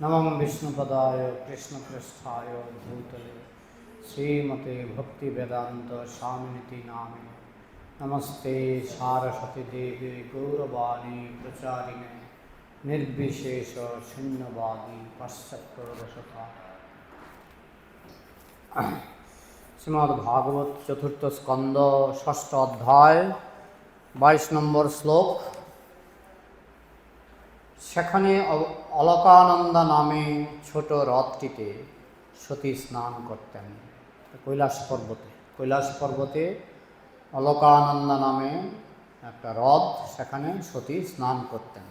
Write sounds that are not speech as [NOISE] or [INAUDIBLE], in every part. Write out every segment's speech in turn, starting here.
নমং বিষ্ণুপদায় কৃষ্ণপৃষ্ঠায় ভূতলে শ্রীমতে ভক্তি বেদান্ত স্বামিনীতি নামে নমস্তে সারস্বতী দেবী গৌরবাণী প্রচারিণে নির্বিশেষ শূন্যবাদী পাশ্চাত্যদশতা শ্রীমদ্ ভাগবত চতুর্থ স্কন্দ ষষ্ঠ অধ্যায় বাইশ নম্বর শ্লোক সেখানে অলকানন্দা নামে ছোট হ্রদটিতে সতী স্নান করতেন। কৈলাস পর্বতে কৈলাস পর্বতে অলকানন্দা নামে একটা হ্রদ, সেখানে সতী স্নান করতেন।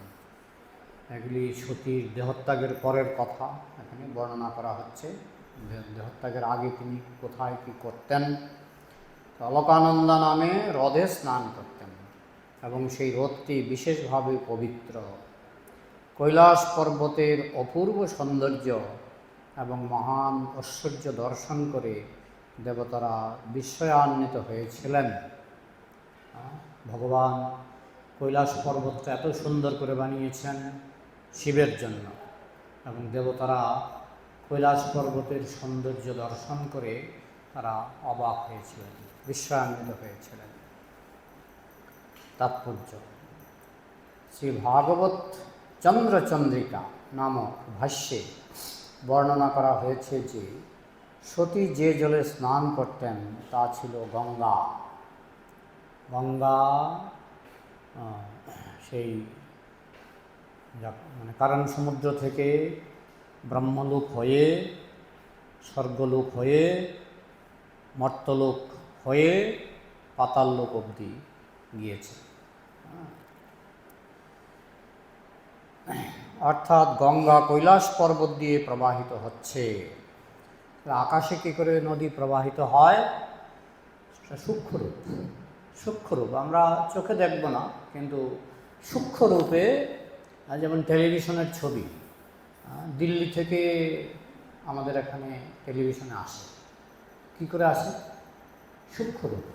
এগুলি সতীর দেহত্যাগের পরের কথা, এখানে বর্ণনা করা হচ্ছে। দেহত্যাগের আগে তিনি কোথায় কী করতেন? অলকানন্দা নামে হ্রদে স্নান করতেন এবং সেই হ্রদটি বিশেষভাবে পবিত্র। কৈলাস পর্বতের অপূর্ব সৌন্দর্য এবং মহান ঐশ্বর্য দর্শন করে দেবতারা বিস্ময়ান্বিত হয়েছিলেন। ভগবান কৈলাস পর্বতটা এত সুন্দর করে বানিয়েছেন শিবের জন্য এবং দেবতারা কৈলাস পর্বতের সৌন্দর্য দর্শন করে তারা অবাক হয়েছিলেন, বিস্ময়ান্বিত হয়েছিলেন। তাৎপর্য। শ্রী ভাগবত চন্দ্রচন্দ্রিকা নামক ভাষ্যে বর্ণনা করা হয়েছে যে, সতী যে জলে স্নান করতেন, তা ছিল গঙ্গা। গঙ্গা সেই মানে কারণ সমুদ্র থেকে ব্রহ্মলোক হয়ে, স্বর্গলোক হয়ে, মর্তলোক হয়ে পাতাল লোক অবধি গিয়েছে। অর্থাৎ গঙ্গা কৈলাস পর্বত দিয়ে প্রবাহিত হচ্ছে। আকাশে কী করে নদী প্রবাহিত হয়? সেটা সূক্ষ্মরূপ। সূক্ষ্মরূপ। আমরা চোখে দেখব না, কিন্তু সূক্ষ্মরূপে যেমন টেলিভিশনের ছবি দিল্লি থেকে আমাদের এখানে টেলিভিশনে আসে। কী করে আসে? সূক্ষ্মরূপে।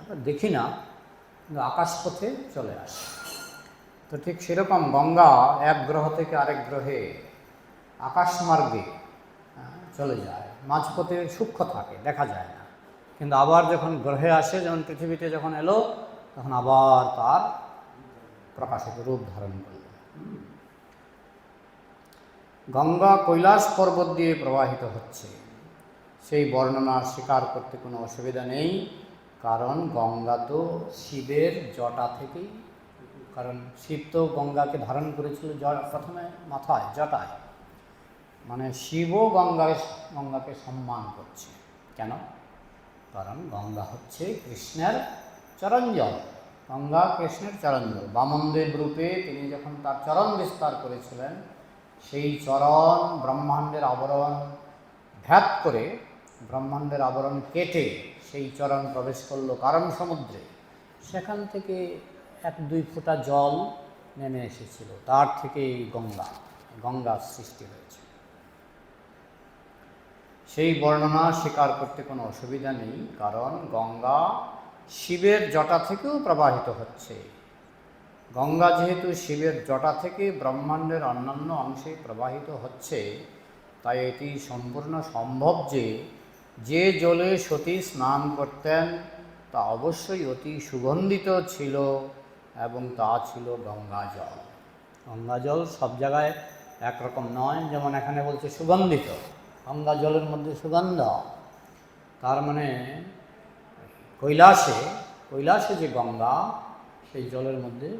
আমরা দেখি না, কিন্তু আকাশপথে চলে আসে। তো ঠিক সেরকম গঙ্গা এক গ্রহ থেকে আরেক গ্রহে আকাশমার্গে আহ, চলে যায়। মাঝপথে সূক্ষ্ম থাকে দেখা যায় না। কিন্তু আবার যখন গ্রহে আসে যেমন পৃথিবীতে যখন এলো তখন আবার তার প্রকাশিত রূপ ধারণ করল। গঙ্গা কৈলাস পর্বত দিয়ে প্রবাহিত হচ্ছে। সেই বর্ণনা স্বীকার করতে কোনো অসুবিধা নেই কারণ গঙ্গা তো শিবের জটা থেকেই কারণ শিব তো গঙ্গাকে ধারণ করেছিল প্রথমে মাথায়, জটায়। মানে শিবও গঙ্গায়, গঙ্গাকে সম্মান করছে। কেন? কারণ গঙ্গা হচ্ছে কৃষ্ণের চরঞ্জল গঙ্গা কৃষ্ণের চরঞ্জল বামনদেব রূপে তিনি যখন তার চরণ বিস্তার করেছিলেন, সেই চরণ ব্রহ্মাণ্ডের আবরণ ভ্যাত করে ব্রহ্মাণ্ডের আবরণ কেটে সেই চরণ প্রবেশ করল কারণ সমুদ্রে। সেখান থেকে এক দুই ফোঁটা জল নেমে এসেছিল। তার থেকে এই গঙ্গা সৃষ্টি হয়েছে। সেই বর্ণনা স্বীকার করতে কোনো অসুবিধা নেই, কারণ গঙ্গা শিবের জটা থেকেও প্রবাহিত হচ্ছে। গঙ্গা যেহেতু শিবের জটা থেকে ব্রহ্মাণ্ডের অন্যান্য অংশে প্রবাহিত হচ্ছে, তাই এটি সম্পূর্ণ সম্ভব যে যে জলে সতী স্নান করতেন, তা অবশ্যই অতি সুগন্ধিত ছিল। এবং তা ছিল গঙ্গা জল। গঙ্গা জল সব জায়গায় একরকম নয় যেমন এখানে বলছে সুগন্ধিত। গঙ্গা জলের মধ্যে সুগন্ধ। তার মানে কৈলাসে কৈলাসে যে গঙ্গা সেই জলের মধ্যে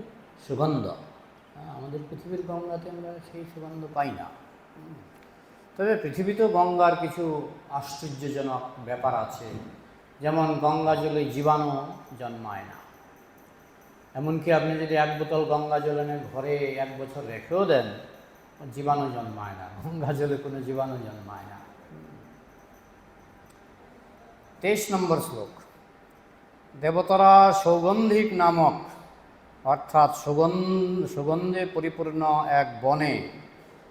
সুগন্ধ। হ্যাঁ, আমাদের পৃথিবীর গঙ্গাতে আমরা সেই সুগন্ধ পাই না। তবে পৃথিবীতেও গঙ্গার কিছু আশ্চর্যজনক ব্যাপার আছে। যেমন গঙ্গা জলে জীবাণু জন্মায় না। এমনকি আপনি যদি এক বোতল গঙ্গা জল এনে ঘরে এক বছর রেখেও দেন, জীবাণু জন্মায় না, গঙ্গা জলে কোনো জীবাণু জন্মায় না। তেইশ নম্বর শ্লোক। দেবতারা সৌগন্ধিক নামক, অর্থাৎ সুগন্ধ সুগন্ধে পরিপূর্ণ এক বনে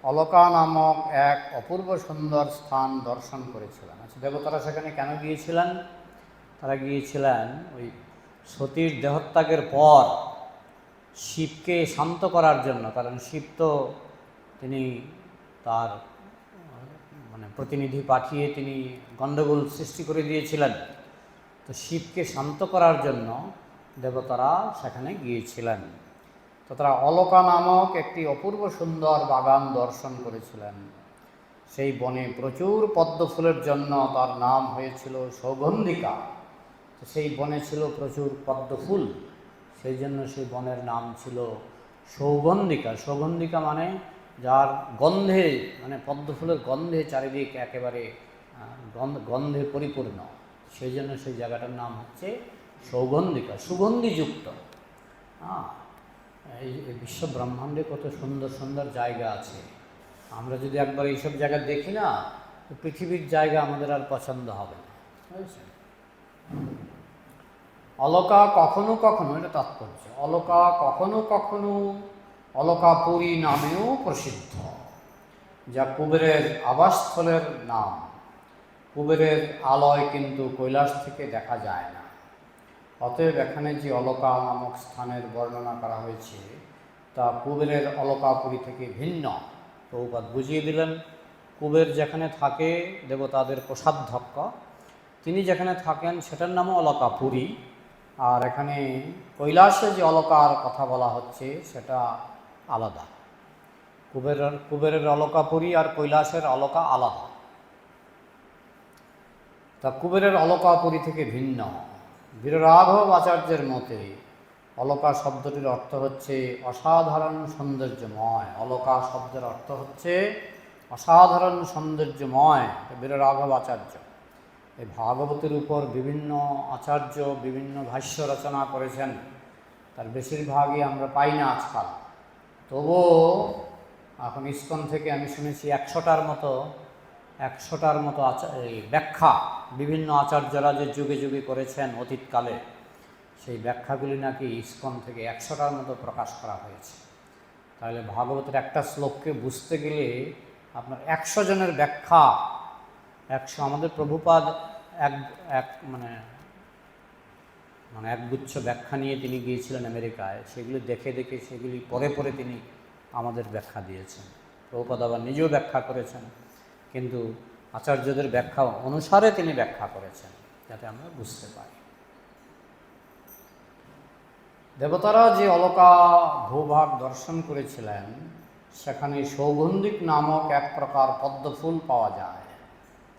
অলকা নামক এক অপূর্ব সুন্দর স্থান দর্শন করেছিলেন। আচ্ছা দেবতারা সেখানে কেন গিয়েছিলেন? তারা গিয়েছিলেন ওই সতীর দেহত্যাগের পর শিবকে শান্ত করার জন্য, কারণ শিব তো তিনি তার মানে প্রতিনিধি পাঠিয়ে তিনি গণ্ডগোল সৃষ্টি করে দিয়েছিলেন। তো শিবকে শান্ত করার জন্য দেবতারা সেখানে গিয়েছিলেন। তো তারা অলকা নামক একটি অপূর্ব সুন্দর বাগান দর্শন করেছিলেন। সেই বনে প্রচুর পদ্ম ফুলের জন্য তার নাম হয়েছিল সৌগন্ধিকা। সেই বনে ছিল প্রচুর পদ্ম ফুল। সেই জন্য সেই বনের নাম ছিল সৌগন্ধিকা। সৌগন্ধিকা মানে যার গন্ধে মানে পদ্ম ফুলের গন্ধে চারিদিক একেবারে গন্ধ- পরিপূর্ণ। সেই জন্য সেই জায়গাটার নাম হচ্ছে সৌগন্ধিকা, সুগন্ধিযুক্ত। হ্যাঁ এই এই বিশ্ব ব্রহ্মাণ্ডে কত সুন্দর সুন্দর জায়গা আছে। আমরা যদি একবার এইসব জায়গা দেখি না, তো পৃথিবীর জায়গা আমাদের আর পছন্দ হবে না। বুঝেছেন? অলকা কখনো কখনো, এটা তাৎপর্য, অলকা কখনো কখনো অলকাপুরী নামেও প্রসিদ্ধ। যা কুবেরের আবাসস্থলের নাম। কুবেরের আলয় কিন্তু কৈলাস থেকে দেখা যায় না। অতএব এখানে যে অলকা নামক স্থানের বর্ণনা করা হয়েছে, তা কুবেরের অলকাপুরী থেকে ভিন্ন। প্রভুপাত বুঝিয়ে দিলেন, কুবের যেখানে থাকে দেবতাদের কোষাধ্যক্ষ, তিনি যেখানে থাকেন, সেটার নামও অলকাপুরী। আর এখানে কৈলাসে যে অলকার কথা বলা হচ্ছে, সেটা আলাদা। কুবেরের কুবেরের অলকাপুরী আর কৈলাসের অলকা আলাদা। তা কুবেরের অলকাপুরী থেকে ভিন্ন। বীররাঘব আচার্যের মতে, অলকা শব্দটির অর্থ হচ্ছে অসাধারণ সৌন্দর্যময়। অলকা শব্দের অর্থ হচ্ছে অসাধারণ সৌন্দর্যময়, এটা বীররাঘব আচার্য। এই ভাগবতের উপর বিভিন্ন আচার্য, বিভিন্ন ভাষ্য রচনা করেছেন। তার বেশিরভাগই আমরা পাই না আজকাল। তবুও এখন ইস্কন থেকে আমি শুনেছি একশোটার মতো একশোটার মতো এই ব্যাখ্যা বিভিন্ন আচার্যরা যে যুগে যুগে করেছেন অতীতকালে, সেই ব্যাখ্যাগুলি নাকি ইস্কন থেকে একশোটার মতো প্রকাশ করা হয়েছে। তাহলে ভাগবতের একটা শ্লোককে বুঝতে গেলে আপনার একশো জনের ব্যাখ্যা একশো, আমাদের প্রভুপাদ এক এক মানে মানে একগুচ্ছ ব্যাখ্যা নিয়ে তিনি গিয়েছিলেন আমেরিকায়। সেগুলি দেখে দেখে, সেগুলি পরে পরে তিনি আমাদের ব্যাখ্যা দিয়েছেন। প্রভুপাদ আবার নিজেও ব্যাখ্যা করেছেন। কিন্তু আচার্যদের ব্যাখ্যা অনুসারে তিনি ব্যাখ্যা করেছেন, যাতে আমরা বুঝতে পারি। দেবতারা যে অলকা ভূভাগ দর্শন করেছিলেন, সেখানে সৌগন্ধিক নামক এক প্রকার পদ্মফুল পাওয়া যায়।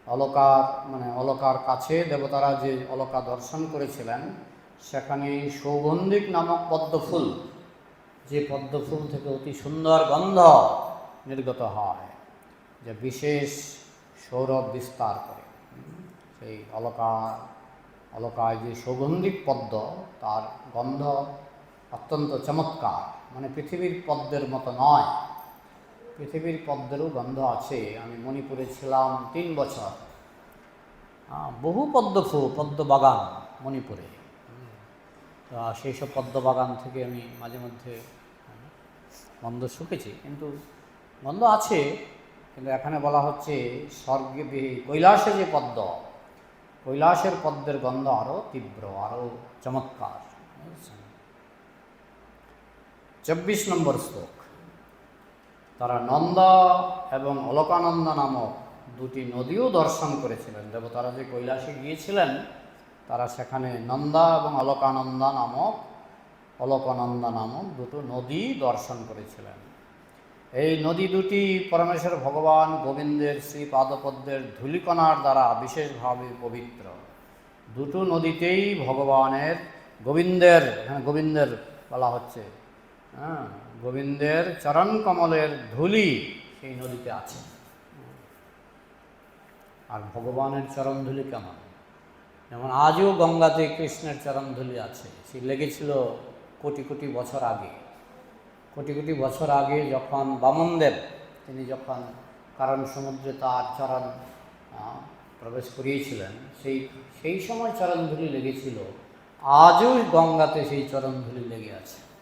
অলকার মানে অলকার কাছে দেবতারা যে অলকা দর্শন করেছিলেন, সেখানে সৌগন্ধিক নামক পদ্মফুল, যে পদ্মফুল থেকে অতি সুন্দর গন্ধ নির্গত হয়, যে বিশেষ সৌরভ বিস্তার করে। সেই অলকার অলকায় যে সৌগন্ধিক পদ্ম, তার গন্ধ অত্যন্ত চমৎকার। মানে পৃথিবীর পদ্মের মতো নয়। পৃথিবীর পদ্মেরও গন্ধ আছে। আমি মণিপুরে ছিলাম তিন বছর। বহু পদ্ম ফুল, পদ্ম বাগান মণিপুরে। তা সেই সব পদ্ম বাগান থেকে আমি মাঝে মধ্যে গন্ধ শুকেছি। কিন্তু গন্ধ আছে, কিন্তু এখানে বলা হচ্ছে স্বর্গে কৈলাসে যে পদ্ম, কৈলাসের পদ্মের গন্ধ আরও তীব্র আরও চমৎকার? চব্বিশ নম্বর শ্লোক। তারা নন্দা এবং অলকানন্দা নামক দুটি নদীও দর্শন করেছিলেন। দেবতারা যে কৈলাসে গিয়েছিলেন, তারা সেখানে নন্দা এবং অলকানন্দা নামক অলকানন্দা নামক দুটো নদী দর্শন করেছিলেন। এই নদী দুটি পরমেশ্বর ভগবান গোবিন্দের শ্রী পাদপদ্মের ধূলিকণার দ্বারা বিশেষভাবে পবিত্র। দুটো নদীতেই ভগবানের, গোবিন্দের এখানে গোবিন্দের বলা হচ্ছে হ্যাঁ গোবিন্দের চরণ কমলের ধুলি সেই নদীতে আছে। আর ভগবানের চরণ ধূলি কেমন? যেমন আজও গঙ্গাতে কৃষ্ণের চরণ ধূলি আছে। সে লেগেছিল কোটি কোটি বছর আগে। কোটি কোটি বছর আগে যখন বামনদেব, তিনি যখন কারণ সমুদ্রে তার চরণ প্রবেশ করিয়েছিলেন, সেই সেই সময় চরণ চরণধুলি লেগেছিল। আজও গঙ্গাতে সেই চরণধুলি লেগে আছে।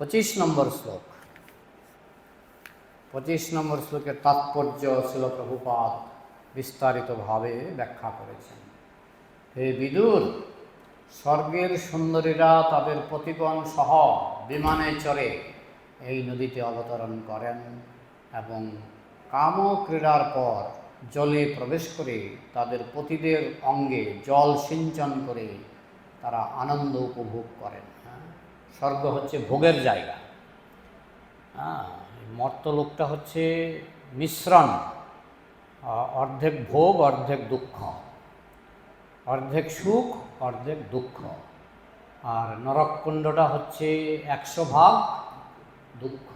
পঁচিশ নম্বর শ্লোক। পঁচিশ নম্বর শ্লোকের তাৎপর্য ছিল প্রভুপাদ বিস্তারিতভাবে ব্যাখ্যা করেছেন। হে বিদুর, স্বর্গের সুন্দরীরা তাদের প্রতিগণ সহ বিমানে চড়ে এই নদীতে অবতরণ করেন এবং কাম ক্রীড়ার পর জলে প্রবেশ করে তাদের পতিদের অঙ্গে জল সিঞ্চন করে তারা আনন্দ উপভোগ করেন। স্বর্গ হচ্ছে ভোগের জায়গা। হ্যাঁ মর্তলোকটা হচ্ছে মিশ্রণ। অর্ধেক ভোগ, অর্ধেক দুঃখ। অর্ধেক সুখ, অর্ধেক দুঃখ। আর নরককুণ্ডটা হচ্ছে একশো ভাগ দুঃখ।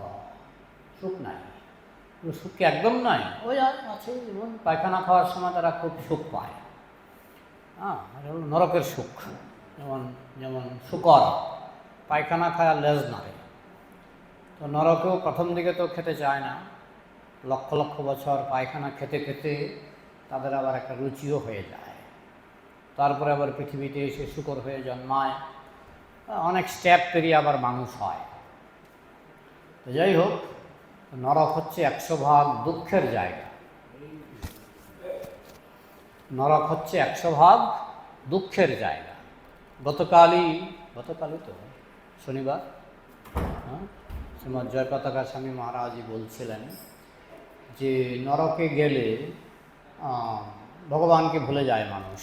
সুখ নাই। সুখ কি একদম নাই? ওই আর আছে যেমন পায়খানা খাওয়ার সময় তারা খুব সুখ পায়। হ্যাঁ নরকের সুখ। যেমন যেমন শুকর। পায়খানা খায় লেজ নাড়ে। তো নরকেও প্রথম দিকে তো খেতে চায় না। লক্ষ লক্ষ বছর পায়খানা খেতে খেতে তাদের আবার একটা রুচিও হয়ে যায়। তারপরে আবার পৃথিবীতে এসে শুকর হয়ে জন্মায়। অনেক স্টেপ পেরিয়ে আবার মানুষ হয়। তো যাই হোক, নরক হচ্ছে একশো ভাগ দুঃখের জায়গা। নরক হচ্ছে একশো ভাগ দুঃখের জায়গা। গতকালই গতকালই তো শনিবার হ্যাঁ? শ্রীমৎ জয়পতাকা স্বামী মহারাজই বলছিলেন যে, নরকে গেলে ভগবানকে ভুলে যায় মানুষ।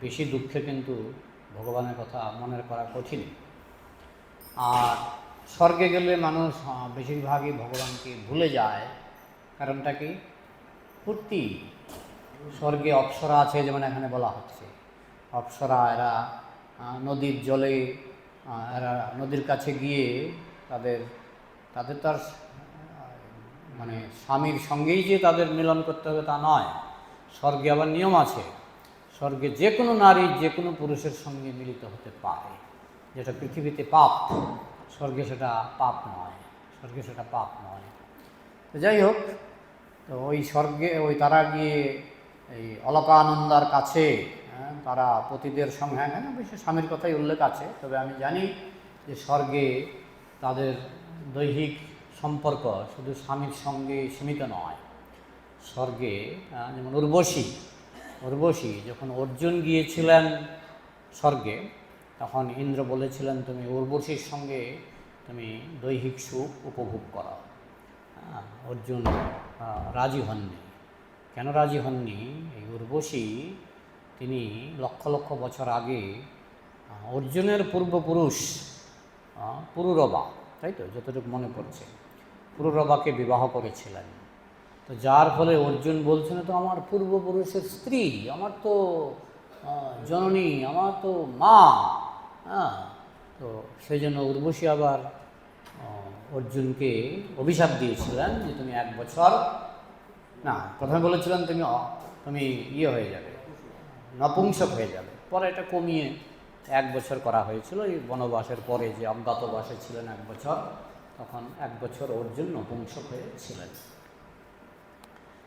বেশি দুঃখে কিন্তু ভগবানের কথা মনের করা কঠিন। আর স্বর্গে গেলে মানুষ বেশিরভাগই ভগবানকে ভুলে যায়। কারণটা কি? ফুর্তি। স্বর্গে অপ্সরা আছে যেমন এখানে বলা হচ্ছে। অপ্সরা এরা নদীর জলে এরা নদীর কাছে গিয়ে তাদের তাদের তার মানে স্বামীর সঙ্গেই যে তাদের মিলন করতে হবে তা নয়। স্বর্গে আবার নিয়ম আছে। স্বর্গে যে কোনো নারী, যে কোনো পুরুষের সঙ্গে মিলিত হতে পারে। যেটা পৃথিবীতে পাপ, স্বর্গে সেটা পাপ নয়। স্বর্গে সেটা পাপ নয়। তো যাই হোক, তো ওই স্বর্গে, ওই তারা গিয়ে এই অলকানন্দার কাছে তারা পতিদের সঙ্গে হ্যাঁ হ্যাঁ, অবশ্যই স্বামীর কথাই উল্লেখ আছে তবে আমি জানি যে স্বর্গে তাদের দৈহিক সম্পর্ক শুধু স্বামীর সঙ্গে সীমিত নয়। স্বর্গে যেমন উর্বশী উর্বশী যখন অর্জুন গিয়েছিলেন স্বর্গে তখন ইন্দ্র বলেছিলেন তুমি উর্বশীর সঙ্গে তুমি দৈহিক সুখ উপভোগ করো। অর্জুন রাজি হননি। কেন রাজি হননি? এই উর্বশী তিনি লক্ষ লক্ষ বছর আগে অর্জুনের পূর্বপুরুষ পুরুরবা, তাই তো? যতটুকু মনে পড়ছে। পুরুরবাকে বিবাহ করেছিলেন। তো যার ফলে অর্জুন বলছেন তো আমার পূর্বপুরুষের স্ত্রী, আমার তো জননী, আমার তো মা। হ্যাঁ তো সেই জন্য উর্বশী আবার অর্জুনকে অভিশাপ দিয়েছিলেন যে, তুমি এক বছর, না, প্রথমে বলেছিলেন তুমি তুমি ইয়ে হয়ে যাবে। নপুংসক হয়ে যাবে। পরে এটা কমিয়ে এক বছর করা হয়েছিল। এই বনবাসের পরে যে অজ্ঞাতবাসে ছিলেন এক বছর, তখন এক বছর অর্জুন নপুংসক হয়ে ছিলেন।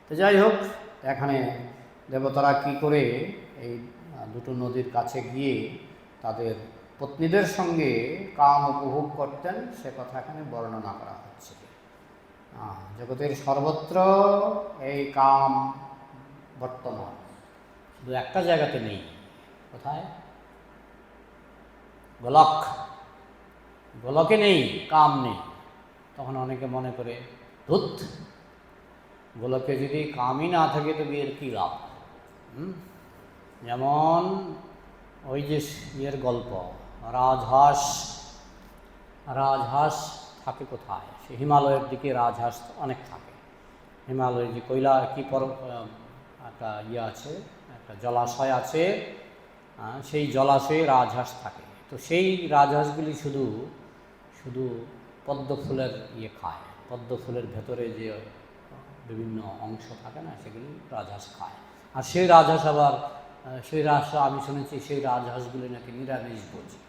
তো যাই হোক, এখানে দেবতারা কি করে এই দুটো নদীর কাছে গিয়ে তাদের পত্নীদের সঙ্গে কাম উপভোগ করতেন, সে কথা এখানে বর্ণনা করা হচ্ছে। জগতের সর্বত্র এই কাম বর্তমান। শুধু একটা জায়গাতে নেই। কোথায়? গোলক। গোলকে নেই, কাম নেই। তখন অনেকে মনে করে, ধুত। গোলকে যদি কামই না থাকে তো বিয়ের কী লাভ? যেমন ওই যে ইয়ের গল্প, রাজহাঁস। রাজহাঁস থাকে কোথায়? সে হিমালয়ের দিকে রাজহাঁস অনেক থাকে। হিমালয়ের যে কৈলা কি পর একটা ইয়ে আছে, একটা জলাশয় আছে সেই জলাশয়ে রাজহাঁস থাকে। তো সেই রাজহাঁসগুলি শুধু শুধু পদ্ম ফুলের ইয়ে খায়। পদ্ম ফুলের ভেতরে যে বিভিন্ন অংশ থাকে না, সেগুলি রাজহাঁস খায়। আর সেই রাজহাঁস আবার সেই রাজহাঁস আমি শুনেছি, সেই রাজহাঁসগুলি নাকি নিরামিষ ভোজি।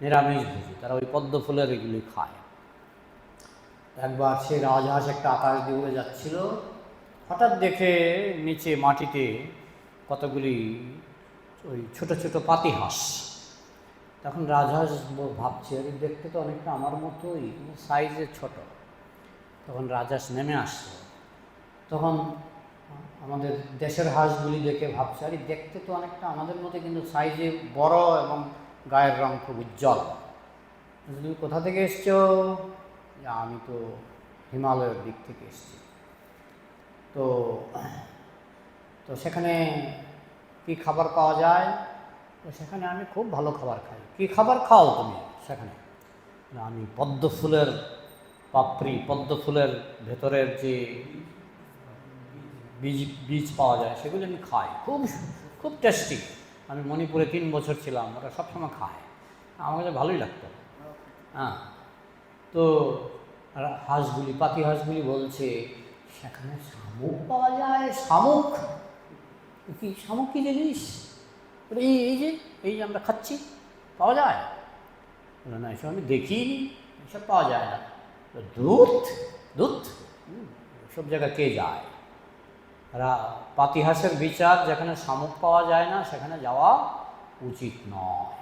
নিরামিষ ভোজি, তারা ওই পদ্ম ফুলের এগুলি খায়। একবার সেই রাজহাঁস একটা আকাশ দিয়ে উড়ে যাচ্ছিল হঠাৎ দেখে নিচে মাটিতে কতগুলি ওই ছোট ছোট পাতিহাঁস। তখন রাজহাঁস ভাবছে, আরে, দেখতে তো অনেকটা আমার মতোই সাইজে ছোট। তখন রাজহাঁস নেমে আসছে তখন আমাদের দেশের হাঁসগুলি দেখে ভাবছে, আরে, দেখতে তো অনেকটা আমাদের মতো কিন্তু সাইজে বড় এবং গায়ের রং খুব উজ্জ্বল। তুমি কোথা থেকে এসছো? আমি তো হিমালয়ের দিক থেকে এসেছি। তো তো সেখানে কি খাবার পাওয়া যায়? তো সেখানে আমি খুব ভালো খাবার খাই। কি খাবার খাও তুমি সেখানে? আমি পদ্ম ফুলের পাপড়ি পদ্ম ফুলের ভেতরের যে বীজ বীজ পাওয়া যায় সেগুলো আমি খাই। খুব খুব টেস্টি আমি মণিপুরে তিন বছর ছিলাম ওরা সবসময় খায়। আমার কাছে ভালোই লাগতো। হ্যাঁ। তো হাঁসগুলি পাতি হাঁসগুলি বলছে সেখানে শামুক পাওয়া যায়। শামুক? কি শামুক কি জিনিস? এই এই যে এই যে আমরা খাচ্ছি পাওয়া যায়? বলে, না এসব আমি দেখিনি এসব পাওয়া যায় না। দুধ? দুধ? সব জায়গায় কে যায়? রা পাতিহাসের বিচার যেখানে শামুক পাওয়া যায় না সেখানে যাওয়া উচিত নয়।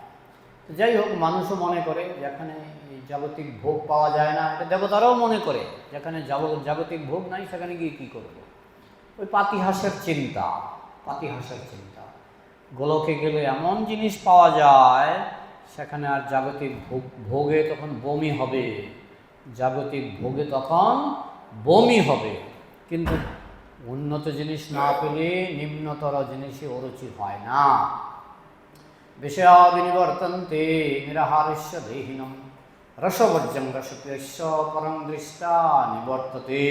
যাই হোক, মানুষও মনে করে যেখানে জাগতিক ভোগ পাওয়া যায় না। এটা দেবতারাও মনে করে যেখানে জাগতিক ভোগ নাই, সেখানে গিয়ে কী করব? ওই পাতিহাসের চিন্তা পাতিহাসের চিন্তা। গোলকে গেলে এমন জিনিস পাওয়া যায়, সেখানে আর জাগতিক ভোগ, ভোগে তখন বমি হবে। জাগতিক ভোগে তখন বমি হবে। কিন্তু উন্নত জিনিস না পেলে নিম্নতর জিনিসে অরুচি হয় না। বিষয়া বিনিবর্তন্তে নিরাহারস্য দেহিনম রসবর্জং পরম দৃষ্টা নিবর্ততে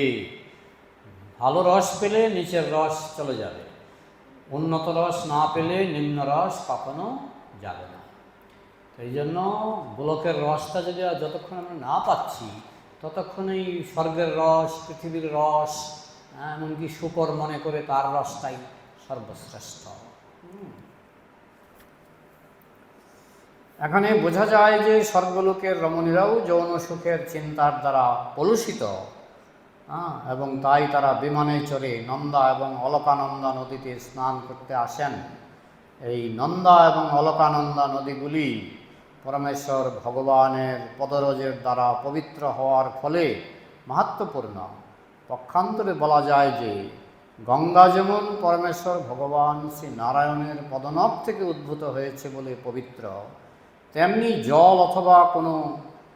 ভালো রস পেলে নিচের রস চলে যাবে। উন্নত রস না পেলে নিম্ন রস কখনো যাবে না। এই জন্য গোলকের রসটা যদি যতক্ষণ আমরা না পাচ্ছি ততক্ষণ এই স্বর্গের রস, পৃথিবীর রস এমনকি শুকর মনে করে তার রসটাই সর্বশ্রেষ্ঠ। এখানে বোঝা যায় যে স্বর্গলোকের রমণীরাও যৌন সুখের চিন্তার দ্বারা কলুষিত। হ্যাঁ, এবং তাই তারা বিমানে চড়ে নন্দা এবং অলকানন্দা নদীতে স্নান করতে আসেন। এই নন্দা এবং অলকানন্দা নদীগুলি পরমেশ্বর ভগবানের পদরজের দ্বারা পবিত্র হওয়ার ফলে মাহাত্মপূর্ণ পক্ষান্তরে বলা যায় যে গঙ্গা যেমন পরমেশ্বর ভগবান শ্রী নারায়ণের পদনব থেকে উদ্ভূত হয়েছে বলে পবিত্র তেমনি জল অথবা কোনো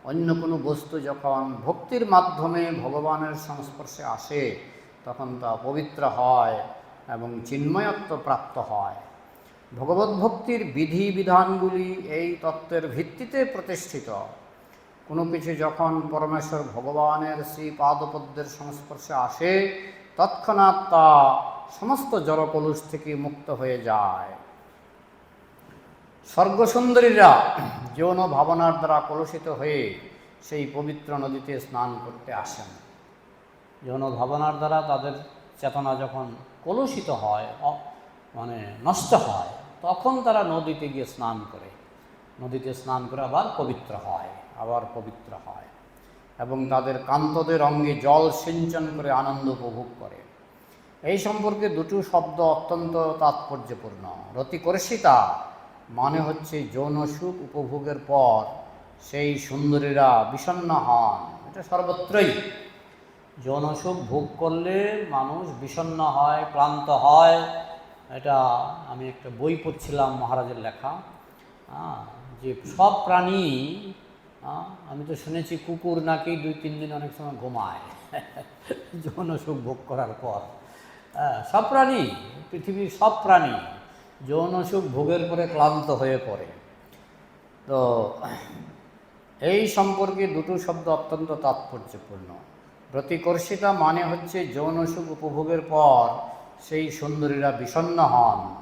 অন্য কোনো বস্তু যখন ভক্তির মাধ্যমে ভগবানের সংস্পর্শে আসে, তখন তা পবিত্র হয় এবং চিন্ময়ত্ব প্রাপ্ত হয়। ভগবত ভক্তির বিধি বিধানগুলি এই তত্ত্বের ভিত্তিতে প্রতিষ্ঠিত। কোনো কিছু যখন পরমেশ্বর ভগবানের শ্রী পাদপদ্মের সংস্পর্শে আসে, তৎক্ষণাৎ তা সমস্ত জড়কলুষ থেকে মুক্ত হয়ে যায়। স্বর্গসুন্দরীরা যৌন ভাবনার দ্বারা কলুষিত হয়ে সেই পবিত্র নদীতে স্নান করতে আসেন। যৌন ভাবনার দ্বারা তাদের চেতনা যখন কলুষিত হয় মানে নষ্ট হয়, তখন তারা নদীতে গিয়ে স্নান করে। নদীতে স্নান করে আবার পবিত্র হয়, আবার পবিত্র হয় এবং তাদের কান্তদের অঙ্গে জল সিঞ্চন করে আনন্দ উপভোগ করে। এই সম্পর্কে দুটো শব্দ অত্যন্ত তাৎপর্যপূর্ণ। রতিকর্ষিতা মানে হচ্ছে যৌন সুখ উপভোগের পর সেই সুন্দরীরা বিষণ্ণ হন। এটা সর্বত্রই। যৌন সুখ ভোগ করলে মানুষ বিষণ্ণ হয়, ক্লান্ত হয়। এটা আমি একটা বই পড়ছিলাম মহারাজের লেখা। যে সব প্রাণী আমি তো শুনেছি কুকুর নাকি দুই, তিন দিন অনেক সময় ঘুমায়। [LAUGHS] যৌন সুখ ভোগ করার পর। সব প্রাণী, পৃথিবীর সব প্রাণী যৌন সুখ ভোগের পরে ক্লান্ত হয়ে পড়ে। তো এই সম্পর্কে দুটো শব্দ অত্যন্ত তাৎপর্যপূর্ণ। প্রতিকর্ষিতা মানে হচ্ছে যৌন সুখ উপভোগের পর সেই সুন্দরীরা বিষণ্ণ হন।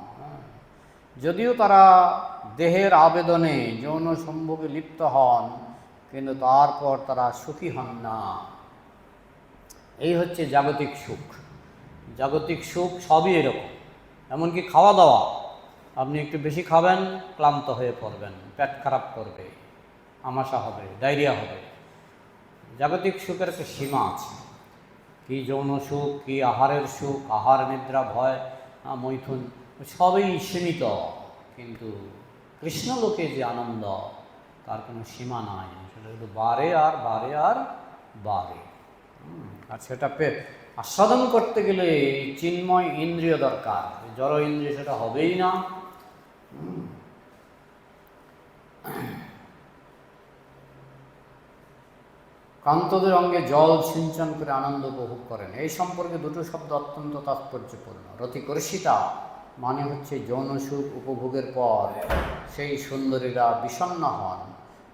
যদিও তারা দেহের আবেদনে যৌন সম্ভোগে লিপ্ত হন, কিন্তু তারপর তারা সুখী হন না। এই হচ্ছে জাগতিক সুখ। জাগতিক সুখ সবই এরকম। এমনকি খাওয়া দাওয়া। আপনি একটু বেশি খাবেন, ক্লান্ত হয়ে পড়বেন, পেট খারাপ করবে, আমাশা হবে, ডায়রিয়া হবে। জাগতিক সুখের একটা সীমা আছে। কি যৌন সুখ, কি আহারের সুখ, আহার, নিদ্রা, ভয় মৈথুন, সবই সীমিত। কিন্তু কৃষ্ণলোকে যে আনন্দ, তার কোনো সীমা নাই। সেটা শুধু বারে আর বারে আর বারে। আর সেটা পে আস্বাদন করতে গেলে চিন্ময় ইন্দ্রিয় দরকার। জড় ইন্দ্রিয় সেটা হবেই না। [CLEARS THROAT] কান্তদের অঙ্গে জল সিঞ্চন করে আনন্দ উপভোগ করেন। এই সম্পর্কে দুটো শব্দ অত্যন্ত তাৎপর্যপূর্ণ। রতিকর্ষিতা মানে হচ্ছে যৌন সুখ উপভোগের পর সেই সুন্দরীরা বিষণ্ণ হন।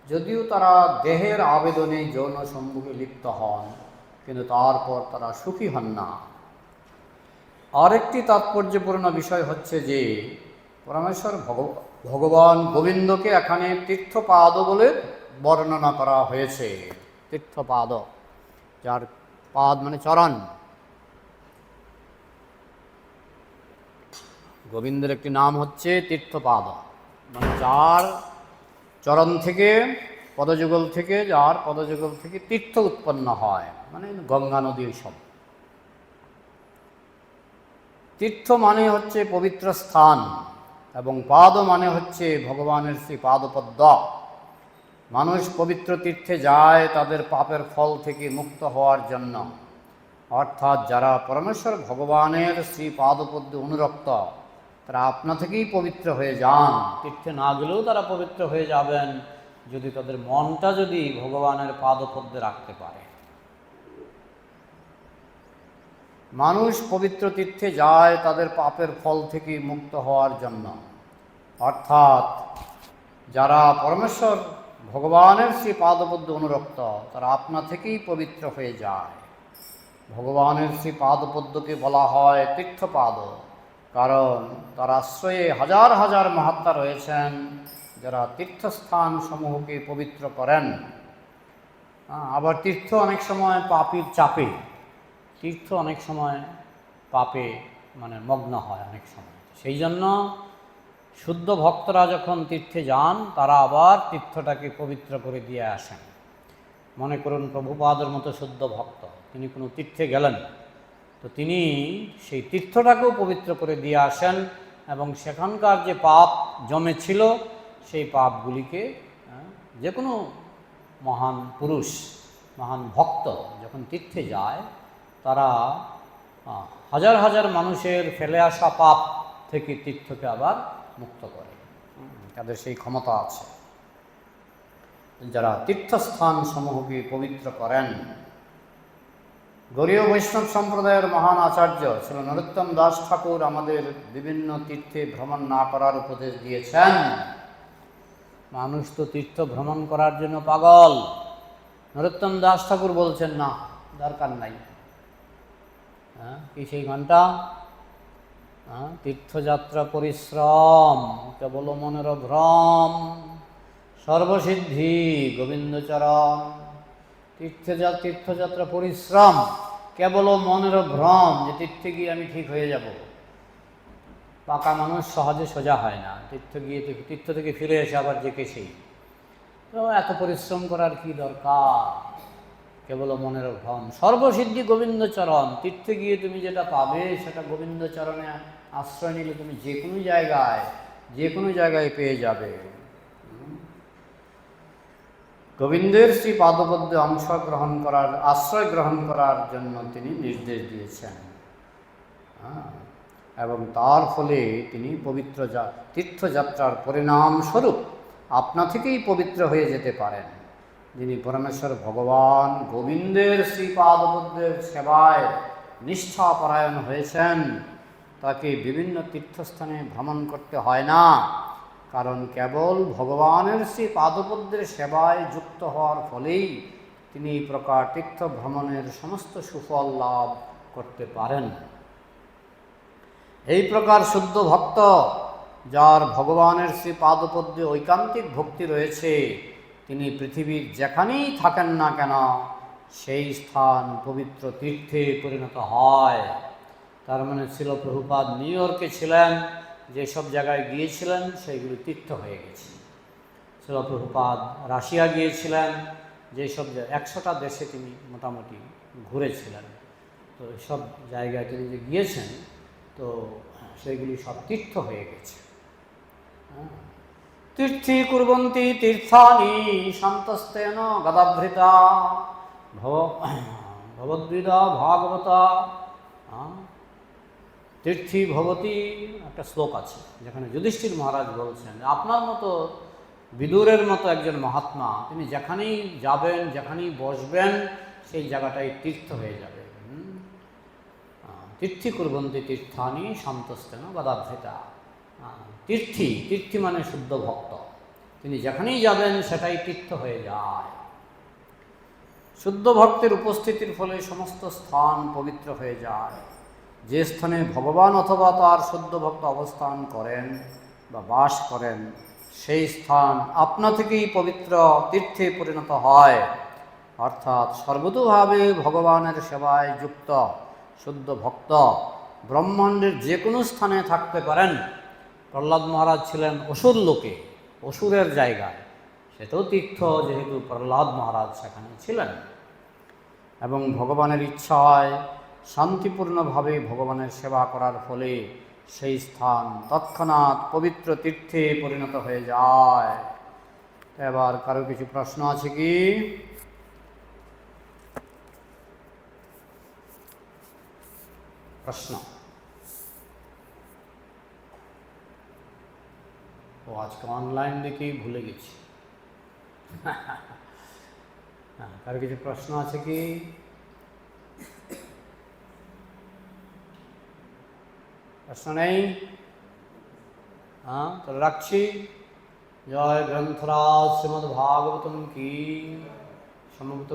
যদিও তারা দেহের আবেদনে যৌন সম্মুখে লিপ্ত হন, কিন্তু তারপর তারা সুখী হন না। আরেকটি তাৎপর্যপূর্ণ বিষয় হচ্ছে যে পরমেশ্বর ভগ- ভগবান গোবিন্দকে এখানে তীর্থপাদ বলে বর্ণনা করা হয়েছে। তীর্থপাদ, যার পাদ মানে চরণ। গোবিন্দের একটি নাম হচ্ছে তীর্থপাদ। মানে যার চরণ থেকে, পদযুগল থেকে, যার পদযুগল থেকে তীর্থ উৎপন্ন হয়। মানে গঙ্গা নদী সব তীর্থ মানে হচ্ছে পবিত্র স্থান। এবং পাদ মানে হচ্ছে ভগবানের শ্রী পাদপদ্ম। মানুষ পবিত্র তীর্থে যায় তাদের পাপের ফল থেকে মুক্ত হওয়ার জন্য। অর্থাৎ যারা পরমেশ্বর ভগবানের শ্রী পাদপদ্মে অনুরক্ত, তারা আপনা থেকেই পবিত্র হয়ে যান। তীর্থে না গেলেও তারা পবিত্র হয়ে যাবেন, যদি তাদের মনটা যদি ভগবানের পাদপদ্মে রাখতে পারে। মানুষ পবিত্র তীর্থে যায়, তাদের পাপের ফল থেকে মুক্ত হওয়ার জন্য। অর্থাৎ, যারা পরমেশ্বর, ভগবানের শ্রী পাদপদ্ম অনুরক্ত, তারা আপনা থেকেই পবিত্র হয়ে যায়। ভগবানের শ্রী পাদপদ্মকে বলা হয় তীর্থপাদ, কারণ তার আশ্রয়ে হাজার হাজার মহাত্মা রয়েছেন যারা তীর্থস্থান সমূহকে পবিত্র করেন। আবার তীর্থ অনেক সময় পাপির চাপে। তীর্থ অনেক সময় পাপে মানে মগ্ন হয় অনেক সময়। সেই জন্য শুদ্ধ ভক্তরা যখন তীর্থে যান, তারা আবার তীর্থটাকে পবিত্র করে দিয়ে আসেন। মনে করুন প্রভুপাদের মতো শুদ্ধ ভক্ত, তিনি কোনো তীর্থে গেলেন। তো তিনি সেই তীর্থটাকেও পবিত্র করে দিয়ে আসেন এবং সেখানকার যে পাপ জমেছিল, সেই পাপগুলিকে যে কোনো মহান পুরুষ, মহান ভক্ত যখন তীর্থে যায় তারা হাজার হাজার মানুষের ফেলে আসা পাপ থেকে তীর্থকে আবার মুক্ত করে। তাদের সেই ক্ষমতা আছে। যারা তীর্থস্থান সমূহকে পবিত্র করেন, গরীয় বৈষ্ণব সম্প্রদায়ের মহান আচার্য ছিল নরোত্তম দাস ঠাকুর আমাদের বিভিন্ন তীর্থে ভ্রমণ না করার উপদেশ দিয়েছেন। মানুষ তো তীর্থ ভ্রমণ করার জন্য পাগল। নরোত্তম দাস ঠাকুর বলছেন, না, দরকার নাই। হ্যাঁ? কি সেই ঘণ্টা হ্যাঁ? তীর্থযাত্রা পরিশ্রম কেবল মনের ভ্রম, সর্বসিদ্ধি গোবিন্দচরণ, তীর্থযা, তীর্থযাত্রা পরিশ্রম কেবল মনের ভ্রম, যে তীর্থে গিয়ে আমি ঠিক হয়ে যাব। পাকা মানুষ সহজে সোজা হয় না। তীর্থ গিয়ে তীর্থ থেকে ফিরে এসে আবার সেই তো এত পরিশ্রম করার কি দরকার? কেবল মনের ভ্রম সর্বসিদ্ধি গোবিন্দচরণ। তীর্থে গিয়ে তুমি যেটা পাবে সেটা গোবিন্দচরণে আশ্রয় নিলে তুমি যে কোনো জায়গায় যে কোনো জায়গায় পেয়ে যাবে। গোবিন্দের শ্রী পাদপদ্মে অংশগ্রহণ করার আশ্রয় গ্রহণ করার জন্য তিনি নির্দেশ দিয়েছেন। হ্যাঁ, এবং তার ফলে তিনি পবিত্র তীর্থযাত্রার পরিণামস্বরূপ আপনা থেকেই পবিত্র হয়ে যেতে পারেন। যিনি পরমেশ্বর ভগবান গোবিন্দের শ্রীপাদবুদ্ধের সেবায় নিষ্ঠাপরায়ণ হয়েছেন, তাকে বিভিন্ন তীর্থস্থানে ভ্রমণ করতে হয় না। কারণ কেবল ভগবানের শ্রী পাদপদ্মের সেবায় যুক্ত হওয়ার ফলেই তিনি এই প্রকার তীর্থ ভ্রমণের সমস্ত সুফল লাভ করতে পারেন। এই প্রকার শুদ্ধ ভক্ত, যার ভগবানের শ্রী পাদপদ্মে ঐকান্তিক ভক্তি রয়েছে তিনি পৃথিবীর যেখানেই থাকেন না কেন, সেই স্থান পবিত্র তীর্থে পরিণত হয়। তার মানে ছিল প্রভুপাদ নিউ ইয়র্কে ছিলেন, যেসব জায়গায় গিয়েছিলেন সেইগুলি তীর্থ হয়ে গেছে। ছিল প্রভুপাদ রাশিয়া গিয়েছিলেন, যেসব একশোটা দেশে তিনি মোটামুটি ঘুরেছিলেন। তো সব জায়গায় তিনি যে গিয়েছেন, তো সেগুলি সব তীর্থ হয়ে গেছে। হ্যাঁ। তীর্থি কুর্বন্তি তীর্থানি সন্তস্তেন গদাভৃতা ভব ভগবদ্বিদা ভাগবতা। তীর্থি ভবতী একটা শ্লোক আছে যেখানে যুধিষ্ঠির মহারাজ বলছেন আপনার মতো বিদুরের মতো একজন মহাত্মা তিনি যেখানেই যাবেন যেখানেই বসবেন সেই জায়গাটাই তীর্থ হয়ে যাবে। তীর্থি কুর্বন্তি তীর্থানি সন্তস্তেন বাদাভৃতা আহ, তীর্থি তীর্থি মানে শুদ্ধ ভক্ত। তিনি যেখানেই যাবেন, সেটাই তীর্থ হয়ে যায়। শুদ্ধ ভক্তের উপস্থিতির ফলে সমস্ত স্থান পবিত্র হয়ে যায়। যে স্থানে ভগবান অথবা তার শুদ্ধ ভক্ত অবস্থান করেন বা বাস করেন, সেই স্থান আপনা থেকেই পবিত্র তীর্থে পরিণত হয়। অর্থাৎ সর্বতোভাবে ভগবানের সেবায় যুক্ত শুদ্ধ ভক্ত ব্রহ্মাণ্ডের যে কোনো স্থানে থাকতে পারেন। প্রহ্লাদ মহারাজ ছিলেন অসুর লোকে, অসুরের জায়গায়। সেটাও তীর্থ, যেহেতু প্রহ্লাদ মহারাজ সেখানে ছিলেন। এবং ভগবানের ইচ্ছায়, শান্তিপূর্ণভাবে ভগবানের সেবা করার ফলে সেই স্থান তৎক্ষণাৎ পবিত্র তীর্থে পরিণত হয়ে যায়। এবার কারও কিছু প্রশ্ন আছে কি? প্রশ্ন। ও আজকে অনলাইন দেখেই ভুলে গেছি। হ্যাঁ কারও কিছু প্রশ্ন আছে কি? প্রশ্ন নেই? হ্যাঁ তাহলে রাখছি। জয় গ্রন্থরাজ শ্রীমদ্ ভাগবতম কি? সমবেত